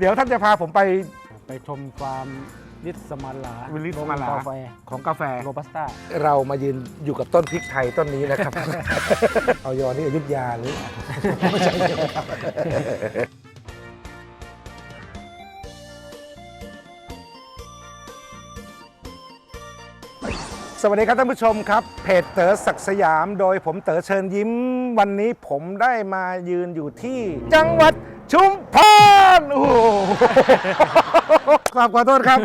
เดี๋ยวท่านจะพาผมไป ไปชมฟาร์มลิสมาลาวิลลิสมาลากาแฟของกาแฟ โรบัสต้าเรามายืนอยู่กับต้นพริกไทยต้นนี้นะครับ เอายอนี่อยุธยาหรือไม่ใช่ครับสวัสดีครับท่านผู้ชมครับ เพจเต๋อศักดิ์สยามโดยผมเต๋อเชิญยิ้มวันนี้ผมได้มายืนอยู่ที่ จังหวัดชุมพร โอ้โหขอบขอโทษครับ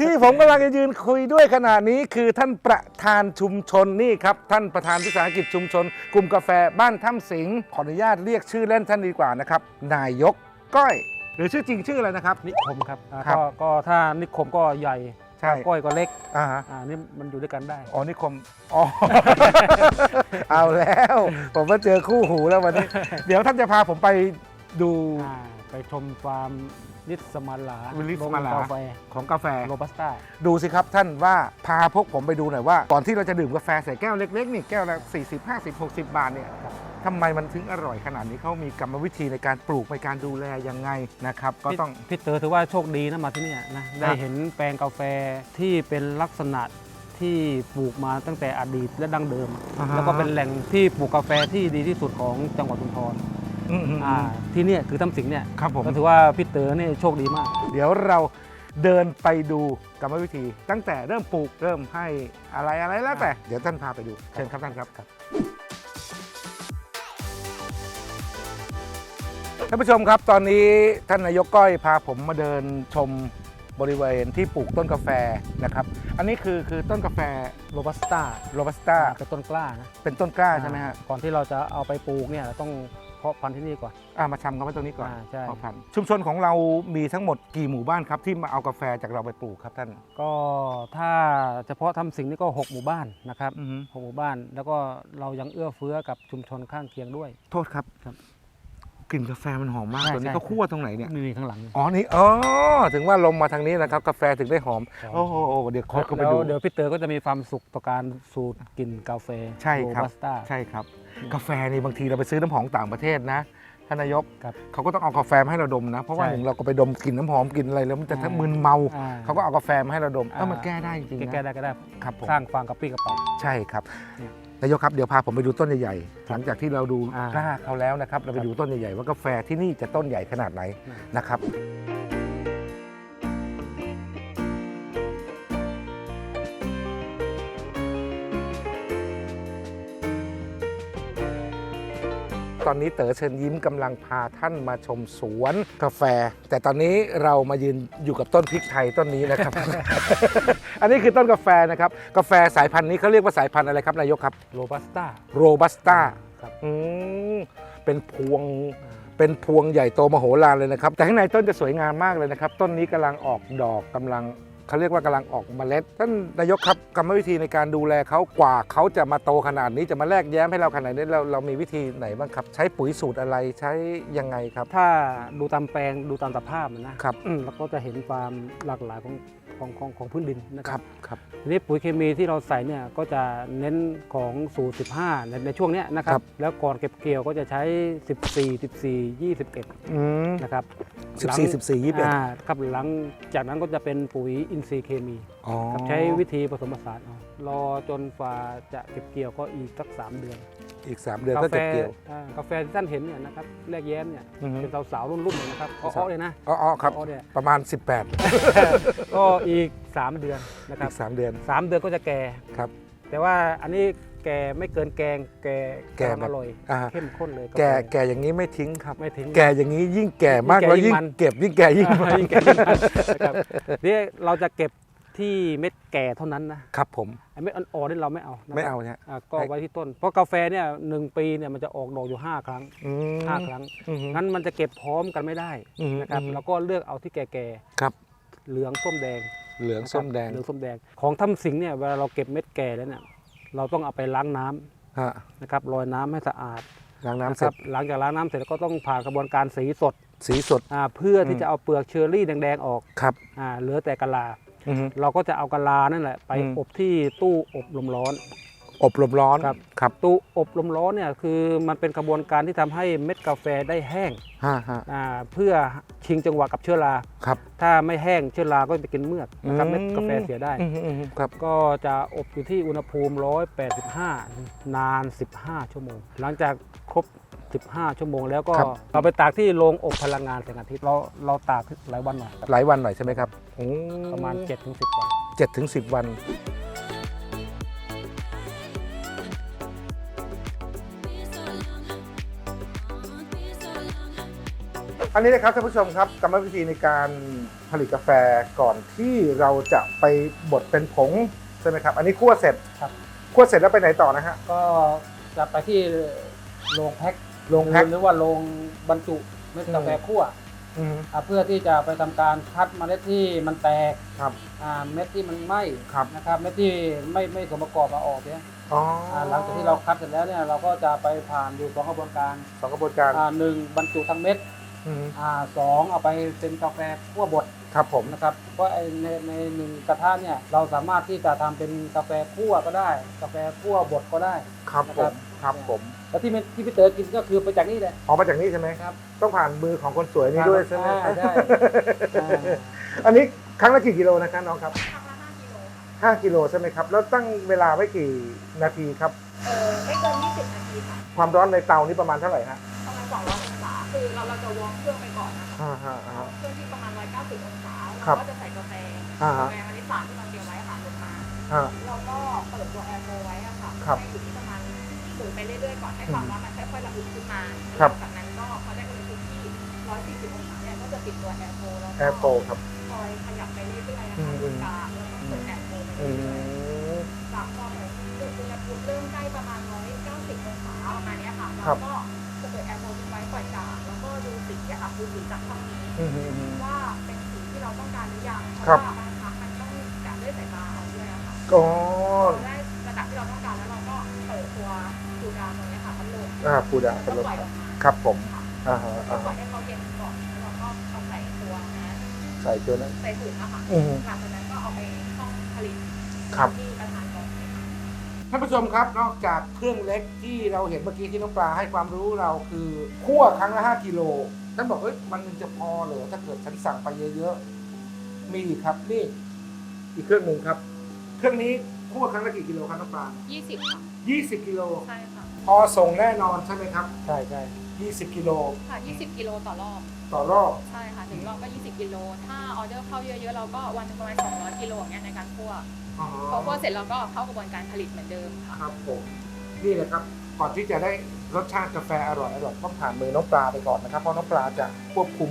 ที่ผมกำลังจะยืนคุยด้วยขณะนี้คือท่านประธานชุมชนนี่ครับ ท่านประธานวิสาหกิจชุมชน กลุ่มกาแฟบ้านถ้ำสิงห์ขออนุญาตเรียกชื่อเล่นท่านดีกว่านะครับ นายกก้อย หรือชื่อจริงชื่ออะไรนะครับ นิคมครับอ่าครับ ก็ก็ถ้านิคมก็ใหญ่ใช่ก้อยก็เล็กอ่าฮะ อ่านี่มันอยู่ด้วยกันได้ อ๋อนิคม อ๋อ เอาแล้ว ผมมาเจอคู่หูแล้ววันนี้ เดี๋ยวท่านจะพาผมไปดูอ่าไป ชมฟาร์มลิสมาลาวิลลิสมาลากาแฟของกาแฟ โรบัสต้า ดูสิครับท่านว่าพาพวกผมไปดูหน่อยว่า ก่อนที่เราจะดื่มกาแฟใส่แก้วเล็กๆนี่แก้วละ40 50 60 บาทเนี่ยทำไมมันถึงอร่อยขนาดนี้เขามีกรรมวิธีในการปลูกในการดูแลยังไงนะครับ ก็ต้อง พี่พี่เต๋อถือว่าโชคดีนะมาที่เนี่ยนะ ได้เห็นแปลงกาแฟที่เป็นลักษณะที่ปลูกมาตั้งแต่อดีตและดั้งเดิม อ่าฮะ แล้วก็เป็นแหล่งที่ปลูกกาแฟที่ดีที่สุดของจังหวัดชุมพร อืมๆอ่าที่เนี่ยคือถ้ำสิงห์เนี่ยครับผม ก็ถือว่าพี่เต๋อเนี่ยโชคดีมาก เดี๋ยวเราเดินไปดูกรรมวิธี ตั้งแต่เริ่มปลูกเริ่มให้อะไรอะไรแล้วแต่ เดี๋ยวท่านพาไปดู เชิญครับท่านครับท่านผู้ชมครับตอนนี้ท่านนายกก้อยพาผมมาเดินชมบริเวณที่ปลูกต้นกาแฟนะครับ อันนี้คือคือต้นกาแฟโรบัสต้าโรบัสต้าเป็นต้นกล้านะเป็นต้นกล้าใช่ไหมฮะ ก่อนที่เราจะเอาไปปลูกเนี่ยเราต้องเพาะพันธุ์ที่นี่ก่อน อ่ามาชำกันไว้ตรงนี้ก่อนอ่าใช่พอพันธุ์ชุมชนของเรามีทั้งหมดกี่หมู่บ้านครับที่มาเอากาแฟจากเราไปปลูกครับท่านก็ถ้าเฉพาะทำสิ่งนี้ก็ 6 หมู่บ้านนะครับอือฮึหกหมู่บ้าน แล้วก็เรายังเอื้อเฟื้อกับชุมชนข้างเคียงด้วย โทษครับ ครับ กลิ่นกาแฟมันหอมมากใช่ตัวนี้ใช่ เขาคั่วตรงไหนเนี่ยนี่ข้างหลัง อ๋อนี่อ๋อถึงว่าลมมาทางนี้นะครับ กาแฟถึงได้หอม ครับ โอ้โหเดี๋ยวคอยเข้าไปแล้วดูเดี๋ยวพี่เต๋อก็จะมีความสุขต่อการสูดกลิ่นกาแฟใช่ครับโรบัสต้า ใช่ครับ กาแฟนี่บางทีเราไปซื้อน้ำหอมต่างประเทศนะท่านนายกครับเขาก็ต้องเอากาแฟมาให้เราดมนะ เพราะว่าใช่หนึ่งเราก็ไปดมกลิ่นน้ำหอมกลิ่นอะไรแล้วมันจะอ่าทั้งมึนเมา อ่าเขาก็เอากาแฟมาให้เราดมอ่าเออมันแก้ได้จริงๆแก้นะได้ก็ได้ครับผมสร้างฟางกระปรี้กระเป๋า ใช่ครับ เนี่ย นายกครับเดี๋ยวพาผมไปดูต้นใหญ่ๆหลังจากที่เราดูอ่ากล้าเขาแล้วนะครับ เราไปครับดูต้นใหญ่ๆว่ากาแฟที่นี่จะต้นใหญ่ขนาดไหนอืมนะครับ ตอนนี้เต๋อเชิญยิ้มกำลังพาท่านมาชมสวนกาแฟ แต่ตอนนี้เรามายืนอยู่กับต้นพริกไทยต้นนี้นะครับ อันนี้คือต้นกาแฟนะครับ กาแฟสายพันธุ์นี้เขาเรียกว่าสายพันธุ์อะไรครับนายกครับโรบัสต้าโรบัสต้าครับอืมเป็นพวงเป็นพวงใหญ่โตมโหฬารเลยนะครับ แต่ข้างในต้นจะสวยงามมากเลยนะครับ ต้นนี้กำลังออกดอกกำลัง เขาเรียกว่ากำลังออกเมล็ด ท่านนายกครับกรรมวิธีในการดูแลเขากว่าเขาจะมาโตขนาดนี้จะมาแลกแย้มให้เราขนาดนี้เราเรามีวิธีไหนบ้างครับ ใช้ปุ๋ยสูตรอะไรใช้ยังไงครับ ถ้าดูตามแปลงดูตามสภาพนะครับอืมเราก็จะเห็นความหลากหลายของของของของพื้นดินนะคครัรับบครับทีนี้ปุ๋ยเคมีที่เราใส่เนี่ยก็จะเน้นของสูตร 15 ในในช่วงเนี้ยนะครัครับบแล้วก่อนเก็บเกี่ยวก็จะใช้ 14 14 21อืมนะครับสิบหลังสี่สิบสี่ยี่สิบเอ็ดอ่าครับหลังจากนั้นก็จะเป็นปุ๋ยอินทรีย์เคมีอ๋อครับใช้วิธีผสมผสานเอารอจนฝ่าจะเก็บเกี่ยวก็อีกสัก 3 เดือนอีกสามเดือนก็จะเกี่ยว อ่ากาแฟที่ท่านเห็นเนี่ยนะครับแรกแย้มเนี่ยอือฮึ เป็นสาวๆรุ่นๆเลยนะครับอ้อๆเลยนะ อ๋ออ๋อครับอ้อๆเนี่ย ประมาณ 18 ก็อีก 3 เดือนนะคอีรับก 3 เดือนสามเดือนก็จะแก่ ครับ แต่ว่าอันนี้ แก่ไม่เกินแกงแก่แก่กำลังแบบ อร่อยอ่าเข้มข้นเลยแก่าฟแก่อย่างนี้ไม่ทิ้งครับ ไม่ทิ้ง แก่อย่างนี้ยิ่งแก่มากยิ่งแก่แล้วยิ่งยิ่งมัน เก็บยิ่งแก่ยิ่งมันยิ่งแก่ยิ่งมันนะครับนี่เราจะเก็บที่เม็ดแก่เท่านั้นนะครับผมไอ้เม็ดอ่อนๆนี่เราไม่เอานะครับไม่เอาเนี่ย อ่าก็ไว้ที่ต้น เพราะกาแฟเนี่ยหนึ่งปีเนี่ยมันจะออกดอกอยู่5ครั้งอืม5ครั้ง อืม งั้นมันจะเก็บพร้อมกันไม่ได้อืมนะครับอืมแล้วก็เลือกเอาที่แก่ครับ ๆเหลืองส้มแดงเหลืองนะครับส้มแดง เหลืองส้มแดง ของถ้ำสิงห์เนี่ยเวลาเราเก็บเม็ดแก่แล้วเนี่ย เราต้องเอาไปล้างน้ำฮะนะครับลอยน้ำให้สะอาดล้างน้ำนะเสคร็รัจบหลังจากล้างน้ำเสร็จแล้วก็ต้องผ่านกระบวนการสีสดสีสดอ่าเพื่อที่อืมจะเอาเปลือกเชอร์รี่แดงๆออกครับอ่าเหลือแต่กะลา อือฮึ เราก็จะเอากะลานั่นแหละไปอืม อบที่ตู้อบลมร้อน อบลมร้อนครับครับตู้อบลมร้อนเนี่ยคือมันเป็นกระบวนการที่ทำให้เม็ดกาแฟได้แห้งฮะฮะอ่าเพื่อชิงจังหวะกับเชื้อราครับ ถ้าไม่แห้งเชื้อราก็จะไปกินเมือกนะครับเม็ดกาแฟเสียได้อืมอืมอืมครับก็จะอบอยู่ที่อุณหภูมิ 185 นาน 15 ชั่วโมง หลังจากครบ 15 ชั่วโมงแล้วก็ครับเราไปตากที่โรงอบพลังงานแสงอาทิตย์เราเราตากหลายวันหน่อยครับหลายวันหน่อยใช่ไหมครับโอ้ประมาณ 7-10 วันเจ็ดถึงสิบวัน อันนี้นะครับท่านผู้ชมครับกรรมวิธีในการผลิตกาแฟก่อนที่เราจะไปบดเป็นผงใช่ไหมครับ อันนี้คั่วเสร็จครับคั่วเสร็จแล้วไปไหนต่อนะฮะ ก็จะไปที่โรงแพ็คโรงแพ็คหรือว่าโรงบรรจุเม็ดกาแฟคั่วอืม อ่าเพื่อที่จะไปทำการคัดเมล็ดที่มันแตกครับอ่าเม็ดที่มันไหม้ครับ นะครับเม็ดที่ไม่ไม่สมประกอบมาออกเนี่ยอ๋ออ่าหลังจากที่เราคัดเสร็จแล้วเนี่ยเราก็จะไปผ่านอยู่สองกระบวนการสองกระบวนการ อ่าหนึ่งบรรจุทั้งเม็ด อืมอ่าสองเอาไปเป็นกาแฟคั่วบดครับผมนะครับเพราะไอ้ในในหนึ่งกระทะเนี่ยเราสามารถที่จะทำเป็นกาแฟคั่วก็ได้ กาแฟคั่วบดก็ได้ ครับผมครับผมแล้วที่เม็ดที่พี่เต๋อกินก็คือไปจากนี่เลยออกมาจากนี้ใช่ไหมครับต้องผ่านมือของคนสวยนี่ด้วยใช่ไหมอ่าใช่อ่าอันนี้ครั้งละกี่กิโลนะครับน้องครับครั้งละห้ากิโล5ค่ะกิโลใช่ไหมครับแล้วตั้งเวลาไว้กี่นาทีครับ เออไม่เกิน 20 นาทีค่ะความร้อนในเตานี่ประมาณเท่าไหร่ฮะประมาณ200องศา คือเราเราจะวอร์มเครื่องไปก่อนนะคะอ่าฮะอ่าฮะ เครื่องที่ประมาณ 190 องศาครัเราบก็จะใส่กาแฟอ่ากาฮะ แฟเมล็ดสารที่เราเตรียมไว้ค่ะลงมา อ่าเราก็เปิดตัวแอร์โฟไว้อะค่ะครับให้อยู่ที่ประมาณหมุนไปเรื่อยๆก่อนให้ความร้อนมันค่อยๆระอุขึ้นมาครับ จากนั้นก็พอได้อุณหภูมิที่ 140 องศาเนี่ยก็จะปิดตัวแอร์โฟแล้วแอร์โฟก็ครับ คอยขยับไปเรื่อยๆนะอืคะมดูกลางแล้วก็เปิดแอร์โฟไปอืเรื่อยๆ ม จากพอเหมือนอุณหภูมิเริ่มใกล้ประมาณ 190 องศาประมาณเนี้ยค่ะ ครัเราบก็จะเปิดแอร์โฟทิ้งไว้ปล่อยกาศ แล้วก็ดูสีอะค่ะดูสีจากช่องนี้อืมอืมอืม ว่าเป็นสีที่เราต้องการหรือยังเพครัราะบว่าบางครั้งมันต้องกะด้วยสายตาเอาด้วยอะค่ะอ๋อพอได้ระดับที่เราต้องการแล้วเราก็เปิดตัวดูดาวตรงเนี้ยค่ะพัดลมอ่าปูดาแล้วเป็นก็รถปล่อยออกมาครับผมค่ะอ่าฮะแล้วอ่าปล่อฮะยให้เขาเย็นก่อนแล้วเราก็เอาใส่ตัวนะใส่ตัวนั้นใส่ถุงอะค่ะอืมหลังจากนั้นก็เอาไปห้องผลิตครับ ที่ ท่านผู้ชมครับนอกจากเครื่องเล็กที่เราเห็นเมื่อกี้ที่น้องปลาให้ความรู้เราคือคั่วครั้งละ5กิโลท่านบอกเฮ้ยมันจะพอเหรอถ้าเกิดฉันสั่งไปเยอะๆมีครับนี่อีกเครื่องหนึ่งครับ เครื่องนี้คั่วครั้งละกี่กิโลครับน้องปลา20ค่ะ20กิโลใช่ค่ะพอส่งแน่นอนใช่ไหมครับ ใช่ใช่20กิโลค่ะ20กิโลต่อรอบ ต่อรอบใช่ค่ะถึงรอบก็ 20กิโล ถ้าออเดอร์เข้าเยอะๆ เราก็วันหนึงประมาณ200กิโลอย่างเงี้ยในการคั่วอ๋อพอคั่วเสร็จเราก็เข้ากระบวนการผลิตเหมือนเดิมค่ะ ครับผม นี่แหละครับ ก่อนที่จะได้รสชาติกาแฟอร่อยอร่อยต้องผ่านมือน้องปลาไปก่อนนะครับ เพราะน้องปลาจะควบคุม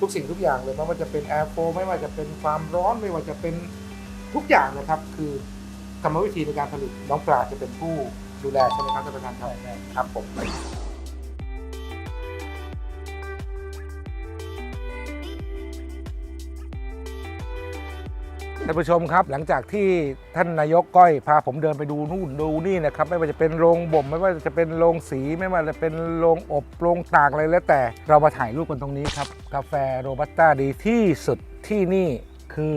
ทุกสิ่งทุกอย่างเลยไม่ว่าจะเป็นแอร์โฟไม่ว่าจะเป็นความร้อนไม่ว่าจะเป็นทุกอย่างนะครับ คือกรรมวิธีในการผลิตน้องปลาจะเป็นผู้ดูแลใช่ไหมครับท่านประธานครับครับผม ท่านผู้ชมครับ หลังจากที่ท่านนายกก้อยพาผมเดินไปดูนู่นดูนี่นะครับไม่ว่าจะเป็นโรงบ่ม ไม่ว่าจะเป็นโรงสีไม่ว่าจะเป็นโรงอบโรงตากอะไรแล้วแต่เรามาถ่ายรูปกันตรงนี้ครับ กาแฟโรบัสต้าดีที่สุดที่นี่คือ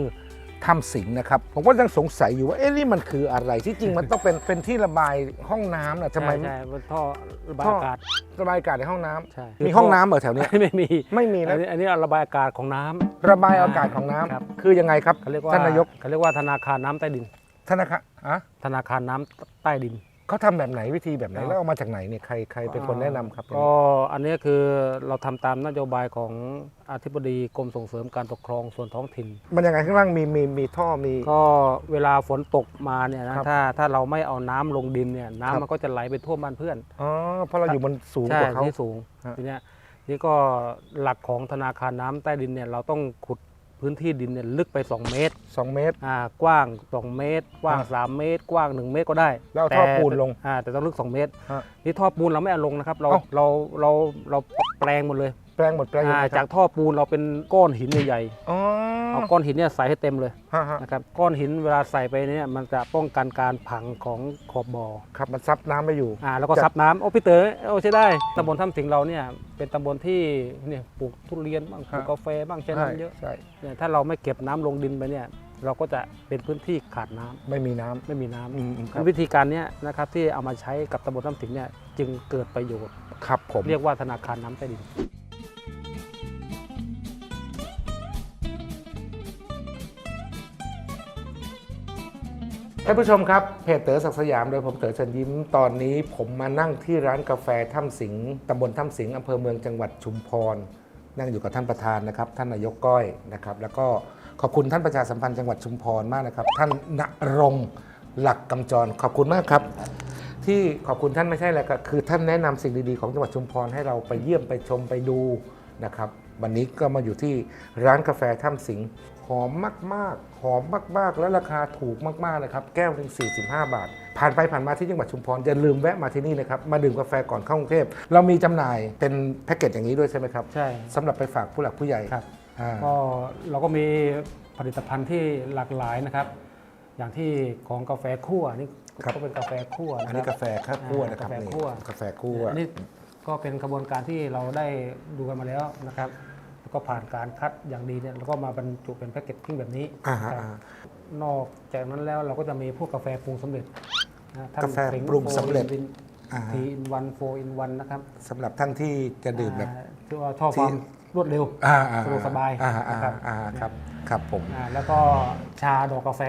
ถ้ำสิงห์นะครับผมก็ยังสงสัยอยู่ว่าเอ๊ะนี่มันคืออะไรที่จริงมันต้องเป็นเป็นที่ระบายห้องน้ำนะทำไม ใช่ใช่เป็นท่อระบายท่ออากาศระบายอากาศในห้องน้ำใช่มีห้องน้ำเหรอแถวเนี้ย ไม่มีไม่มีอันะนนี้อันนี้ระบายอากาศของน้ำ ระบายอากาศของน้ำครับ คือยังไงครับเขาเรียกว่าท่านนายกเขาเรียกว่าธนาคารน้ำใต้ดิน ธนาคารอะธนาคารน้ำใต้ดิน เขาทำแบบไหนวิธีแบบไหนครับแล้วเอามาจากไหนเนี่ยใครใครเป็นคนแนะนำครับ ก็อันนี้คือเราทำตามนโยบายของอธิบดีกรมส่งเสริมการปกครองส่วนท้องถิ่น มันยังไงข้างล่างมีมีมีท่อมี ก็เวลาฝนตกมาเนี่ยนะครับ ถ้าถ้าเราไม่เอาน้ำลงดินเนี่ยครับน้ำมันก็จะไหลไปท่วมบ้านเพื่อน อ๋อเพราะเราอยู่บนสูงใช่กว่าเขา ที่สูงฮะ ทีเนี้ยนี่ก็หลักของธนาคารน้ำใต้ดินเนี่ยเราต้องขุด พื้นที่ดินเนี่ยลึกไป 2 เมตรสองเมตร อ่ากว้าง 2 เมตร กว้างฮะ3 เมตร กว้าง 1 เมตรก็ได้แล้วเอาท่อปูนลงอ่าแต่ต้องลึก 2 เมตร ฮะนี่ท่อปูนเราไม่เอาลงนะครับ เราเอ้า เราเราเราแปลงหมดเลย แปลงหมดแปลงยังอ่าไงคจารักบท่อปูนเราเป็นก้อนหินใหญ่อ๋อๆเอาก้อนหินเนี่ยใส่ให้เต็มเลยฮะฮะนะครับก้อนหินเวลาใส่ไปเนี่ยมันจะป้องกันการผังของขอบบ่อครับมันซับน้ำไม่อยู่ อ่าแล้วก็จะซับน้ำโอ้พี่เต๋อโอ้ใช่ได้ตำบลถ้ำสิงห์เราเนี่ยเป็นตำบลที่เนี่ยปลูกทุเรียนบ้างปลูกกาแฟบ้างใช้น้ำเยอะใช่เนี่ยถ้าเราไม่เก็บน้ำลงดินไปเนี่ยเราก็จะเป็นพื้นที่ขาดน้ำไม่มีน้ำไม่มีน้ำอืมอืมครับวิธีการเนี้ยนะครับที่เอามาใช้กับตำบลน้ำสิงเนี่ยจึงเกิดประโยชน์ ครับผม เรียกว่าธนาคารน้ำใต้ดิน ท่านผู้ชมครับเพจเต๋อศักสยามโดยผมเต๋อเชิญยิ้มตอนนี้ ผมมานั่งที่ร้านกาแฟถ้ำสิงห์ตำบลถ้ำสิงห์อำเภอเมืองจังหวัดชุมพร นั่งอยู่กับท่านประธานนะครับ ท่านนายกก้อยนะครับ แล้วก็ขอบคุณท่านประชาสัมพันธ์จังหวัดชุมพรมากนะครับ ท่านณรงค์หลักกำจรขอบคุณมากครับ ที่ขอบคุณท่านไม่ใช่อะไรก็คือท่านแนะนำสิ่งดีๆของจังหวัดชุมพรให้เราไปเยี่ยมไปชมไปดูนะครับ วันนี้ก็มาอยู่ที่ร้านกาแฟถ้ำสิงห์หอมมากๆ หอมมาก ๆ และราคาถูกมาก ๆ นะครับ แก้วหนึ่ง45 บาท ผ่านไปผ่านมาที่จังหวัดชุมพร อย่าลืมแวะมาที่นี่นะครับ มาดื่มกาแฟก่อนเข้ากรุงเทพ เรามีจำหน่ายเป็นแพ็กเกจอย่างนี้ด้วยใช่ไหมครับ ใช่สำหรับไปฝากผู้หลักผู้ใหญ่ครับ อ่าก็เราก็มีผลิตภัณฑ์ที่หลากหลายนะครับ อย่างที่ของกาแฟคั่วนี่ก็เป็นกาแฟคั่วอันนะนี้ครักาบแฟข้าวคั่วนะครับกาแฟนี่คั่ว กาแฟคั่ว อันนี้ก็เป็นกระบวนการที่เราได้ดูกันมาแล้วนะครับ แล้วก็ผ่านการคัดอย่างดีเนี่ยแล้วก็มาบรรจุเป็นแพ็กเกจทิ้งแบบนี้อ่าฮะครับอ่า นอกจากนั้นแล้วเราก็จะมีพวกกาแฟปรุงสำเร็จนะท่นกาแฟสิงห์ปรุงสำเร็จ อ่าฮะทีอินวันโฟอินวันนะครับสำหรับท่านที่จะดื่มแบบ อ่าที่ว่าชอบความรวดเร็ว อ่าอ่าสะดวกสบายอ่าอ่านะครับ อ่าครับ ครับผม อ่าแล้วก็ชาดอกกาแฟ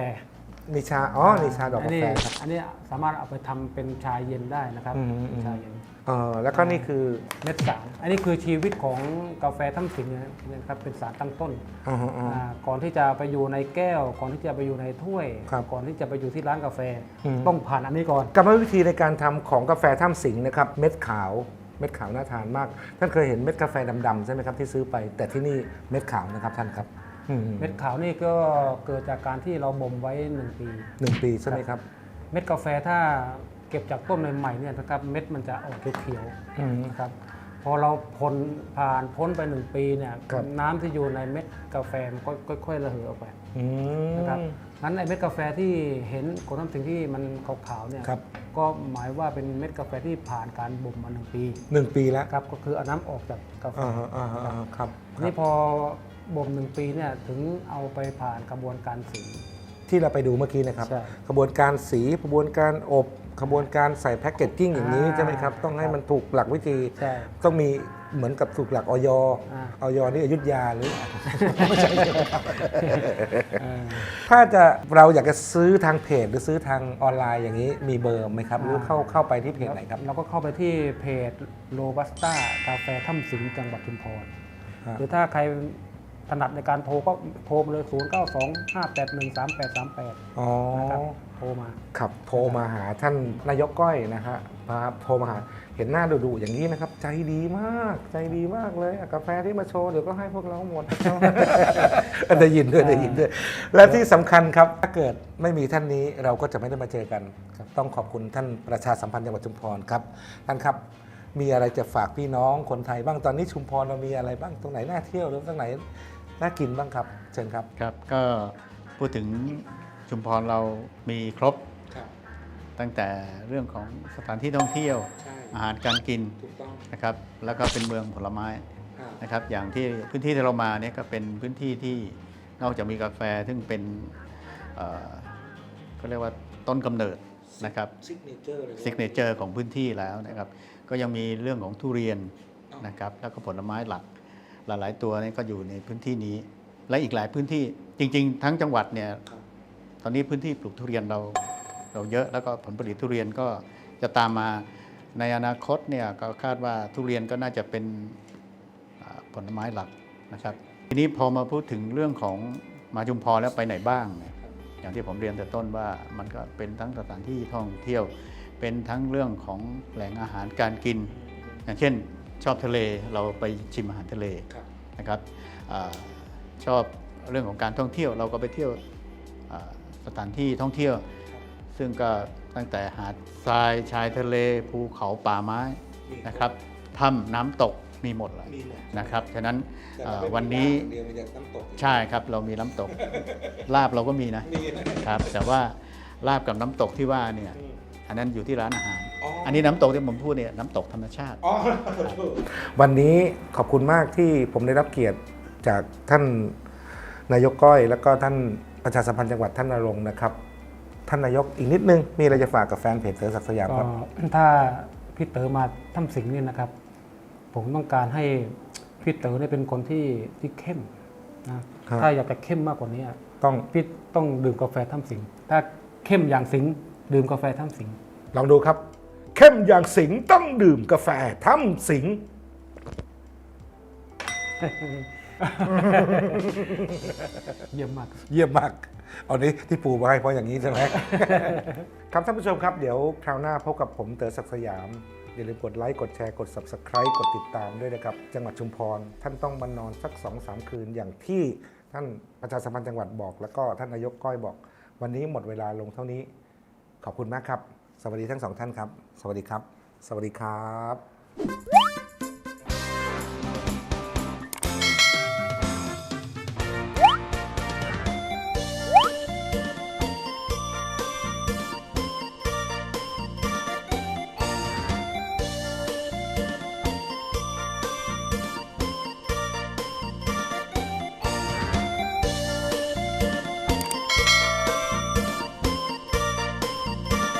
มีชา อ๋อนี่ชาดอกกาแฟนครับนี้อันนี้สามารถเอาไปทำเป็นชาเย็นได้นะครับอืมอืม ชาเย็นเออแล้วก็นี่คือเม็ดสารอันนี้คือชีวิตของกาแฟทั้งสิงห์นะครับเป็นสารตั้งต้นอ่าฮะอ่าอ่าก่อนที่จะไปอยู่ในแก้ว ก่อนที่จะไปอยู่ในถ้วย ครับก่อนที่จะไปอยู่ที่ร้านกาแฟ อืม ต้องผ่านอันนี้ก่อน กรรมวิธีในการทำของกาแฟถ้ำสิงห์นะครับ เม็ดขาว เม็ดขาวน่าทานมาก ท่านเคยเห็นเม็ดกาแฟดำๆใช่ไหมครับที่ซื้อไป แต่ที่นี่เม็ดขาวนะครับท่านครับอืม เม็ดขาวนี่ก็เกิดจากการที่เราบ่มไว้ 1 ปีหนึ่งปีใช่ไหมครับ เม็ดกาแฟถ้าเก็บจากต้นใหม่ๆเนี่ยนะครับเม็ดมันจะออกเขียวอืมๆนะครับพอเราพ้นผ่านพ้นไป1ปีเนี่ยครับน้ำที่อยู่ในเม็ดกาแฟมันก็ค่อยๆระเหยออกไปอืมนะครับงั้นไอ้เม็ดกาแฟที่เห็นกรดน้ำสิงที่มันขาวๆเนี่ยครับก็หมายว่าเป็นเม็ดกาแฟที่ผ่านการบ่มมาหนึ่งปีหนึ่งปีแล้วครับก็คือเอาน้ำออกจากกาแฟอ่าฮะอ่าฮะอ่าฮะครับนี่พอ บ่มหนึ่งปีเนี่ยถึงเอาไปผ่านกระบวนการสี ที่เราไปดูเมื่อกี้นะครับใช่กระบวนการสีกระบวนการอบกระบวนการใส่แพ็กเกจจิ้งอย่างนี้อ่าใช่ไหมครับ ต้องให้ครับมันถูกหลักวิธี ใช่ต้องมีเหมือนกับถูกหลักออยอ่า ออยนี่อยุธยาหรือเออถ้าจะเราอยากจะซื้อทางเพจหรือซื้อทางออนไลน์อย่างนี้มีเบอร์ไหมครับ หรือเข้าเข้าไปที่เพจไหนครับ เราก็เข้าไปที่เพจโรบัสต้ากาแฟถ้ำสิงห์จังหวัดชุมพร ฮะ หรือถ้าใคร ถนัดในการโทรก็โทรมาเลย 0 9 2 5 8 1 3 8 3 8 อ๋อนะครับโทรมาครับโทรมาหาท่านนายกก้อยนะฮะมาโทรมาหาเห็นหน้าดุๆอย่างนี้นะครับ ใจดีมากใจดีมากเลยอะกาแฟที่มาโชว์เดี๋ยวก็ให้พวกเราหมดได้ยินด้วยได้ยินด้วยและที่สำคัญครับถ้าเกิดไม่มีท่านนี้เราก็จะไม่ได้มาเจอกันครับต้องขอบคุณท่านประชาสัมพันธ์จังหวัดชุมพรครับท่านครับมีอะไรจะฝากพี่น้องคนไทยบ้างตอนนี้ชุมพรเรามีอะไรบ้างตรงไหนน่าเที่ยวหรือตรงไหน น่ากินบ้างครับ เชิญครับครับ ก็พูดถึงชุมพรเรามีครบ ครับ ตั้งแต่เรื่องของสถานที่ท่องเที่ยว ใช่อาหารการกินถูกต้องนะครับ แล้วก็เป็นเมืองผลไม้นะครับ อย่างที่พื้นที่ที่เรามาเนี่ยก็เป็นพื้นที่ที่นอกจากมีกาแฟซึ่งเป็นเอ่อก็เรียกว่าต้นกำเนิดนะครับ ซิกเนเจอร์เลยซิกเนเจอร์ของพื้นที่แล้วนะครับ ก็ยังมีเรื่องของทุเรียนนะครับ แล้วก็ผลไม้หลัก หลาย ๆ ตัวนี่ก็อยู่ในพื้นที่นี้ และอีกหลายพื้นที่จริง ๆ ทั้งจังหวัดเนี่ยตอนนี้พื้นที่ปลูกทุเรียนเราเราเยอะแล้วก็ผลผลิตทุเรียนก็จะตามมาในอนาคตเนี่ยก็คาดว่าทุเรียนก็น่าจะเป็นอ่าผลไม้หลักนะครับ ทีนี้พอมาพูดถึงเรื่องของมาชุมพรแล้วไปไหนบ้างเนี่ยอย่างที่ผมเรียนแต่ต้นว่ามันก็เป็นทั้งสถานที่ท่องเที่ยว เป็นทั้งเรื่องของแหล่งอาหารการกิน อย่างเช่น ชอบทะเลเราไปชิมอาหารทะเลครับนะครับอาชอบเรื่องของการท่องเที่ยวเราก็ไปเที่ยวอ่าสถานที่ท่องเที่ยว ซึ่งก็ตั้งแต่หาดทรายชายทะเลภูเขาป่าไม้นะครับถ้ำน้ำตกมีหมดเลยมีหมดนะครับ ฉะนั้นอ่าวันนี้เดียวมีแต่น้ำตกใช่ครับเรามีน้ำตก ลาบเราก็มีนะครับ แต่ว่าลาบกับน้ำตกที่ว่าเนี่ยอันนั้นอยู่ที่ร้านอาหาร อันนี้น้ำตกที่ผมพูดเนี่ยน้ำตกธรรมชาติวันนี้ขอบคุณมากที่ผมได้รับเกียรติจากท่านนายกก้อย แล้วก็ท่านประประชาสัมพันธ์จังหวัดท่านนรงค์นะครับ ท่านนายกอีกนิดนึง มีอะไรจะฝากกับแฟนเพจเต๋อศักดิ์สยามคก็รับ ถ้าพี่เต๋อมาทำสิงห์เนี่ยนะครับ ผมต้องการให้พี่เต๋อเนี่ยเป็นคนที่ที่เข้มนะครับ ถ้าอยากจะเข้มมากกว่านี้ต้องพี่ต้องดื่มกาแฟทำสิงห์ถ้าเข้มอย่างสิงห์ดื่มกาแฟทำสิงห์ลองดูครับ เข้มอย่างสิงห์ต้องดื่มกาแฟถ้ำสิงห์เยี่ยมมาก เยี่ยมมาก เอานี้ที่ปูมาให้เพราะอย่างนี้ใช่ไหม ครับท่านผู้ชมครับ เดี๋ยวคราวหน้าพบกับผมเต๋อศักดิ์สยาม อย่าลืมกดไลค์ กดแชร์ กด Subscribe กดติดตามด้วยนะครับ จังหวัดชุมพร ท่านต้องมานอนสัก 2-3 คืนอย่างที่ท่านประชาสัมพันธ์จังหวัดบอก แล้วก็ท่านนายกก้อยบอก วันนี้หมดเวลาลงเท่านี้ ขอบคุณมากครับ สวัสดีทั้งสองท่านครับ สวัสดีครับ สวัสดีครับ